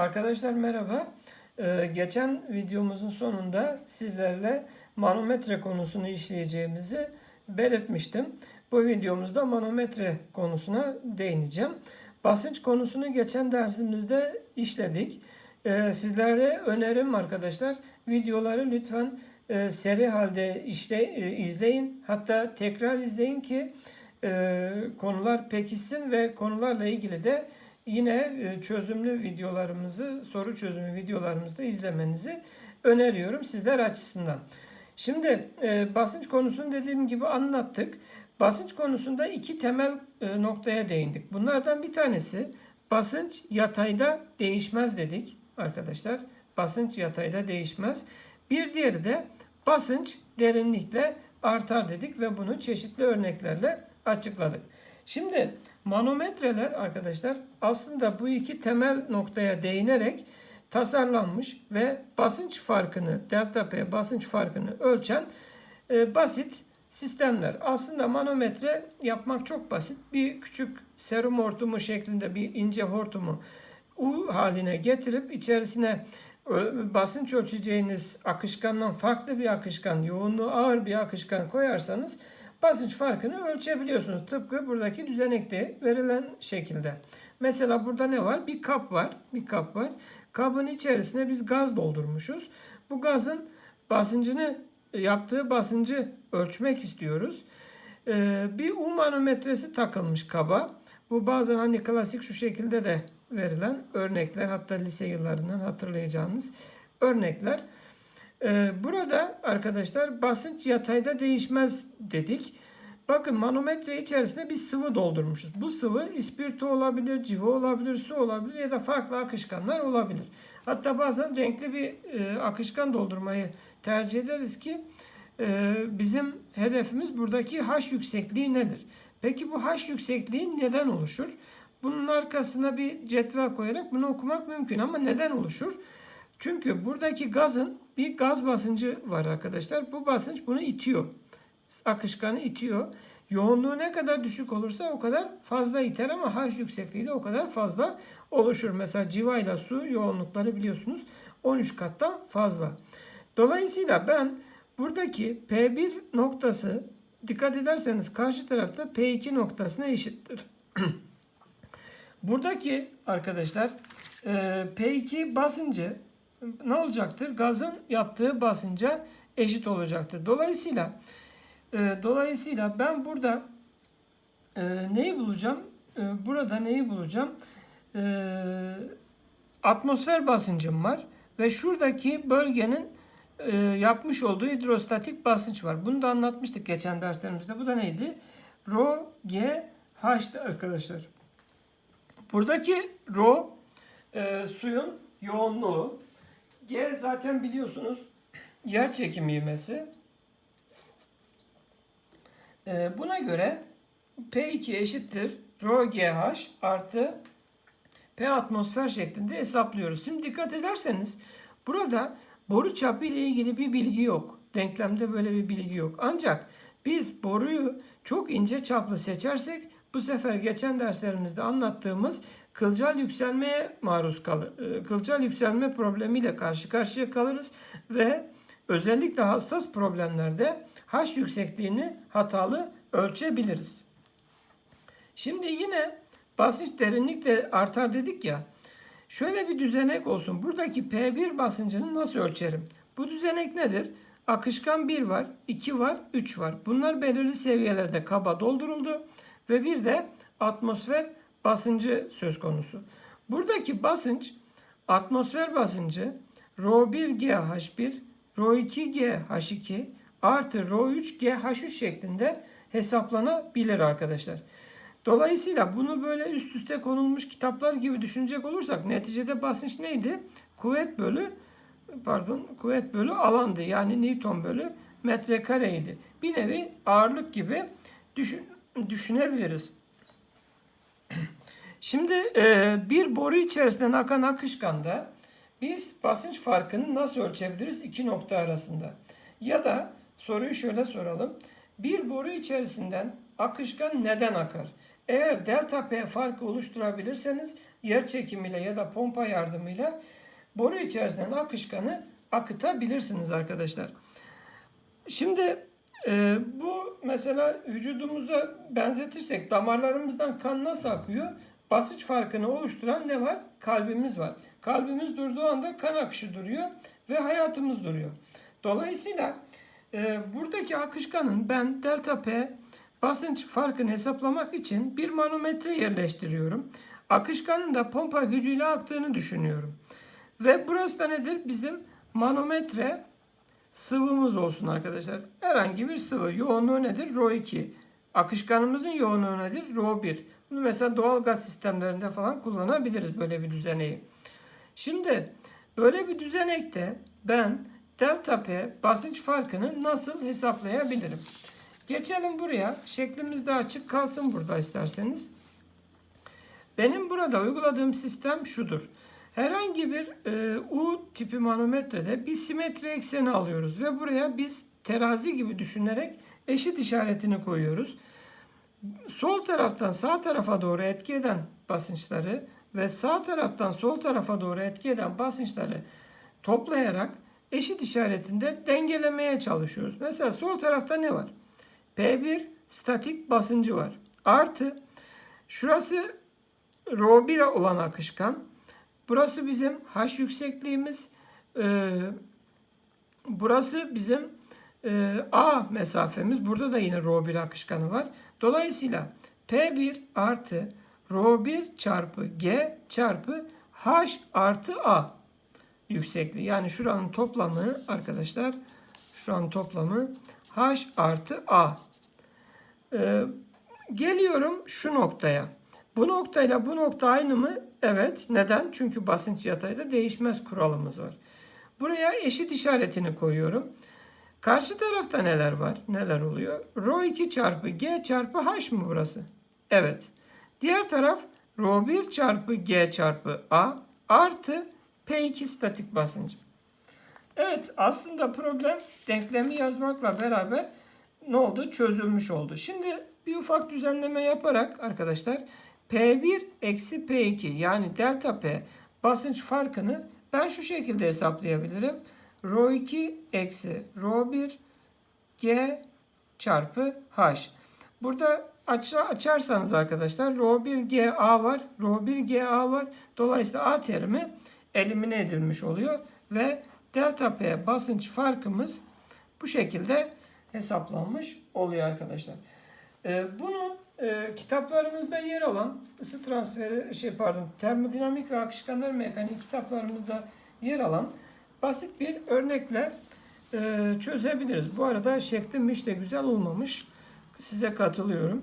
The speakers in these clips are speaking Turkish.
Arkadaşlar merhaba. Ee, geçen videomuzun sonunda sizlerle manometre konusunu işleyeceğimizi belirtmiştim. Bu videomuzda manometre konusuna değineceğim. Basınç konusunu geçen dersimizde işledik. Ee, sizlere önerim arkadaşlar videoları lütfen e, seri halde işte e, izleyin. Hatta tekrar izleyin ki e, konular pekişsin ve konularla ilgili de yine e, çözümlü videolarımızı, soru çözümü videolarımızı da izlemenizi öneriyorum sizler açısından. Şimdi e, basınç konusunu dediğim gibi anlattık. Basınç konusunda iki temel e, noktaya değindik. Bunlardan bir tanesi basınç yatayda değişmez dedik arkadaşlar. Basınç yatayda değişmez. Bir diğeri de basınç derinlikle artar dedik ve bunu çeşitli örneklerle açıkladık. Şimdi manometreler arkadaşlar aslında bu iki temel noktaya değinerek tasarlanmış ve basınç farkını delta P basınç farkını ölçen e, basit sistemler. Aslında manometre yapmak çok basit. Bir küçük serum hortumu şeklinde bir ince hortumu U haline getirip içerisine ö- basınç ölçeceğiniz akışkandan farklı bir akışkan, yoğunluğu ağır bir akışkan koyarsanız basınç farkını ölçebiliyorsunuz. Tıpkı buradaki düzenekte verilen şekilde. Mesela burada ne var? Bir kap var. Bir kap var. Kabın içerisine biz gaz doldurmuşuz. Bu gazın basıncını yaptığı basıncı ölçmek istiyoruz. Ee, bir U manometresi takılmış kaba. Bu bazen hani klasik şu şekilde de verilen örnekler hatta lise yıllarından hatırlayacağınız örnekler. Ee, burada arkadaşlar basınç yatayda değişmez dedik. Bakın manometre içerisine bir sıvı doldurmuşuz. Bu sıvı ispirto olabilir, civa olabilir, su olabilir ya da farklı akışkanlar olabilir. Hatta bazen renkli bir e, akışkan doldurmayı tercih ederiz ki e, bizim hedefimiz buradaki H yüksekliği nedir? Peki bu H yüksekliği neden oluşur? Bunun arkasına bir cetvel koyarak bunu okumak mümkün ama neden oluşur? Çünkü buradaki gazın bir gaz basıncı var arkadaşlar. Bu basınç bunu itiyor. Akışkanı itiyor. Yoğunluğu ne kadar düşük olursa o kadar fazla iter ama H yüksekliği de o kadar fazla oluşur. Mesela civa ile su yoğunlukları biliyorsunuz 13 kattan fazla. Dolayısıyla ben buradaki P1 noktası dikkat ederseniz karşı tarafta P2 noktasına eşittir. Buradaki arkadaşlar e, P2 basıncı ne olacaktır? Gazın yaptığı basınca eşit olacaktır. Dolayısıyla e, dolayısıyla ben burada e, neyi bulacağım? E, burada neyi bulacağım? E, atmosfer basıncım var ve şuradaki bölgenin e, yapmış olduğu hidrostatik basınç var. Bunu da anlatmıştık geçen derslerimizde. Bu da neydi? Rho G H'tı arkadaşlar. Buradaki rho e, suyun yoğunluğu. G zaten biliyorsunuz yer çekimi ivmesi. E, buna göre P2 eşittir rho GH artı P atmosfer şeklinde hesaplıyoruz. Şimdi dikkat ederseniz burada boru çapı ile ilgili bir bilgi yok. Denklemde böyle bir bilgi yok. Ancak biz boruyu çok ince çaplı seçersek bu sefer geçen derslerimizde anlattığımız kılcal yükselmeye maruz kalır. e, Kılcal yükselme problemiyle karşı karşıya kalırız ve özellikle hassas problemlerde H yüksekliğini hatalı ölçebiliriz. Şimdi yine basınç derinlik de artar dedik ya. Şöyle bir düzenek olsun. Buradaki P1 basıncını nasıl ölçerim? Bu düzenek nedir? Akışkan 1 var, 2 var, 3 var. Bunlar belirli seviyelerde kaba dolduruldu ve bir de atmosfer basıncı söz konusu. Buradaki basınç atmosfer basıncı Rho1GH1, Rho2GH2 artı Rho3GH3 şeklinde hesaplanabilir arkadaşlar. Dolayısıyla bunu böyle üst üste konulmuş kitaplar gibi düşünecek olursak neticede basınç neydi? Kuvvet bölü pardon kuvvet bölü alandı. Yani Newton bölü metrekareydi. Bir nevi ağırlık gibi düşün, düşünebiliriz. Şimdi e, bir boru içerisinden akan akışkanda biz basınç farkını nasıl ölçebiliriz iki nokta arasında? Ya da soruyu şöyle soralım. Bir boru içerisinden akışkan neden akar? Eğer delta P farkı oluşturabilirseniz yer çekimiyle ya da pompa yardımıyla boru içerisinden akışkanı akıtabilirsiniz arkadaşlar. Şimdi e, bu mesela vücudumuza benzetirsek damarlarımızdan kan nasıl akıyor? Basınç farkını oluşturan ne var? Kalbimiz var. Kalbimiz durduğu anda kan akışı duruyor ve hayatımız duruyor. Dolayısıyla e, buradaki akışkanın ben delta P basınç farkını hesaplamak için bir manometre yerleştiriyorum. Akışkanın da pompa gücüyle aktığını düşünüyorum. Ve burası da nedir? Bizim manometre sıvımız olsun arkadaşlar. Herhangi bir sıvı. Yoğunluğu nedir? Rho 2. Akışkanımızın yoğunluğu nedir? Rho 1. Bunu mesela doğal gaz sistemlerinde falan kullanabiliriz böyle bir düzeneği. Şimdi böyle bir düzenekte ben delta P basınç farkını nasıl hesaplayabilirim? Geçelim buraya. Şeklimiz de açık kalsın burada isterseniz. Benim burada uyguladığım sistem şudur. Herhangi bir e, U tipi manometrede bir simetri ekseni alıyoruz ve buraya biz terazi gibi düşünerek eşit işaretini koyuyoruz. Sol taraftan sağ tarafa doğru etki eden basınçları ve sağ taraftan sol tarafa doğru etki eden basınçları toplayarak eşit işaretinde dengelemeye çalışıyoruz. Mesela sol tarafta ne var? P1 statik basıncı var. Artı şurası Rho1 olan akışkan. Burası bizim H yüksekliğimiz. Ee, burası bizim e, A mesafemiz. Burada da yine Rho1 akışkanı var. Dolayısıyla P1 artı Rho1 çarpı G çarpı H artı A yüksekliği. Yani şuranın toplamı arkadaşlar şuranın toplamı H artı A. Ee, geliyorum şu noktaya. Bu noktayla bu nokta aynı mı? Evet. Neden? Çünkü basınç yatayda değişmez kuralımız var. Buraya eşit işaretini koyuyorum. Karşı tarafta neler var? Neler oluyor? Rho 2 çarpı G çarpı H mı burası? Evet. Diğer taraf Rho 1 çarpı G çarpı A artı P2 statik basıncı. Evet aslında problem denklemi yazmakla beraber ne oldu? Çözülmüş oldu. Şimdi bir ufak düzenleme yaparak arkadaşlar P1 eksi P2 yani delta P basınç farkını ben şu şekilde hesaplayabilirim. Rho 2 eksi Rho 1 G çarpı H. Burada aç, açarsanız arkadaşlar Rho 1 GA var. Rho 1 GA var. Dolayısıyla A terimi elimine edilmiş oluyor ve delta P basınç farkımız bu şekilde hesaplanmış oluyor arkadaşlar. Ee, bunu e, kitaplarımızda yer alan ısı transferi şey pardon termodinamik ve akışkanlar mekaniği kitaplarımızda yer alan basit bir örnekle e, çözebiliriz. Bu arada şeklim hiç de güzel olmamış. Size katılıyorum.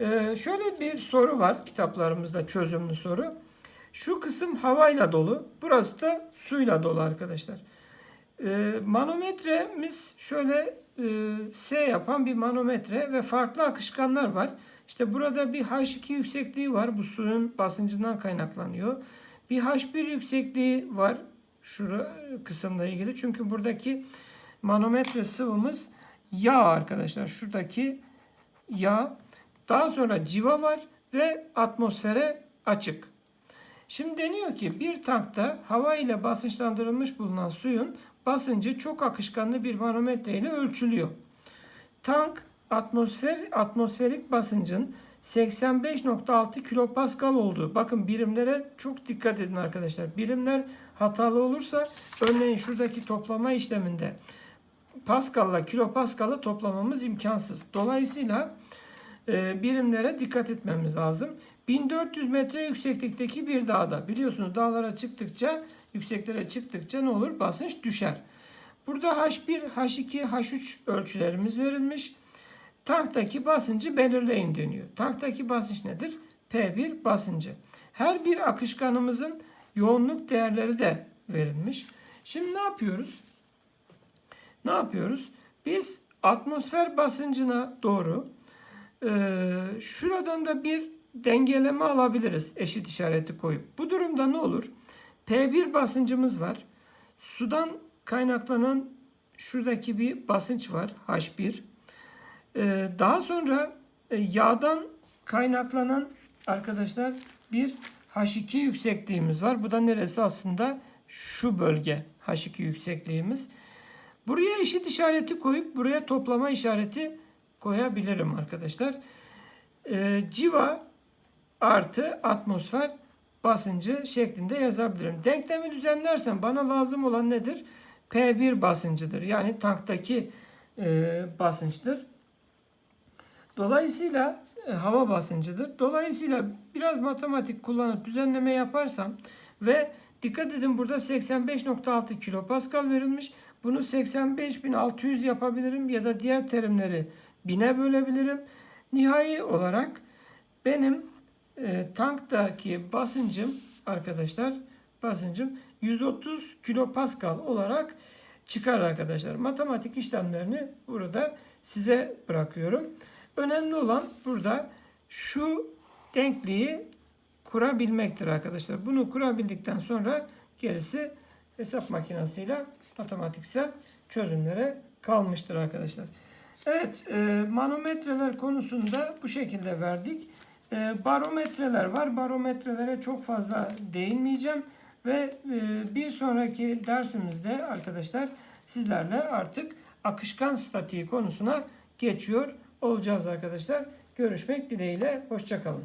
E, şöyle bir soru var kitaplarımızda çözümlü soru. Şu kısım havayla dolu. Burası da suyla dolu arkadaşlar. E, manometremiz şöyle e, S yapan bir manometre ve farklı akışkanlar var. İşte burada bir H2 yüksekliği var. Bu suyun basıncından kaynaklanıyor. Bir H1 yüksekliği var. Şura kısımla ilgili. Çünkü buradaki manometre sıvımız yağ arkadaşlar. Şuradaki yağ. Daha sonra civa var ve atmosfere açık. Şimdi deniyor ki bir tankta hava ile basınçlandırılmış bulunan suyun basıncı çok akışkanlı bir manometre ile ölçülüyor. Tank atmosfer atmosferik basıncın 85.6 kilopascal olduğu. Bakın birimlere çok dikkat edin arkadaşlar. Birimler hatalı olursa örneğin şuradaki toplama işleminde Pascal'la kilopascal'ı toplamamız imkansız. Dolayısıyla e, birimlere dikkat etmemiz lazım. 1400 metre yükseklikteki bir dağda biliyorsunuz dağlara çıktıkça yükseklere çıktıkça ne olur? Basınç düşer. Burada H1, H2, H3 ölçülerimiz verilmiş. Tanktaki basıncı belirleyin deniyor. Tanktaki basınç nedir? P1 basıncı. Her bir akışkanımızın yoğunluk değerleri de verilmiş. Şimdi ne yapıyoruz? Ne yapıyoruz? Biz atmosfer basıncına doğru e, şuradan da bir dengeleme alabiliriz eşit işareti koyup. Bu durumda ne olur? P1 basıncımız var. Sudan kaynaklanan şuradaki bir basınç var H1. Ee, daha sonra e, yağdan kaynaklanan arkadaşlar bir H2 yüksekliğimiz var. Bu da neresi aslında? Şu bölge H2 yüksekliğimiz. Buraya eşit işareti koyup buraya toplama işareti koyabilirim arkadaşlar. Ee, civa artı atmosfer basıncı şeklinde yazabilirim. Denklemi düzenlersem bana lazım olan nedir? P1 basıncıdır. Yani tanktaki e, basınçtır. Dolayısıyla e, hava basıncıdır. Dolayısıyla biraz matematik kullanıp düzenleme yaparsam ve dikkat edin burada 85.6 kilopascal verilmiş. Bunu 85.600 yapabilirim ya da diğer terimleri bine bölebilirim. Nihai olarak benim e, tanktaki basıncım arkadaşlar basıncım 130 kilopascal olarak çıkar arkadaşlar. Matematik işlemlerini burada size bırakıyorum. Önemli olan burada şu denkliği kurabilmektir arkadaşlar. Bunu kurabildikten sonra gerisi hesap makinesiyle matematiksel çözümlere kalmıştır arkadaşlar. Evet, e, manometreler konusunda bu şekilde verdik. E, barometreler var. Barometrelere çok fazla değinmeyeceğim ve e, bir sonraki dersimizde arkadaşlar sizlerle artık akışkan statiği konusuna geçiyor olacağız arkadaşlar. Görüşmek dileğiyle. Hoşçakalın.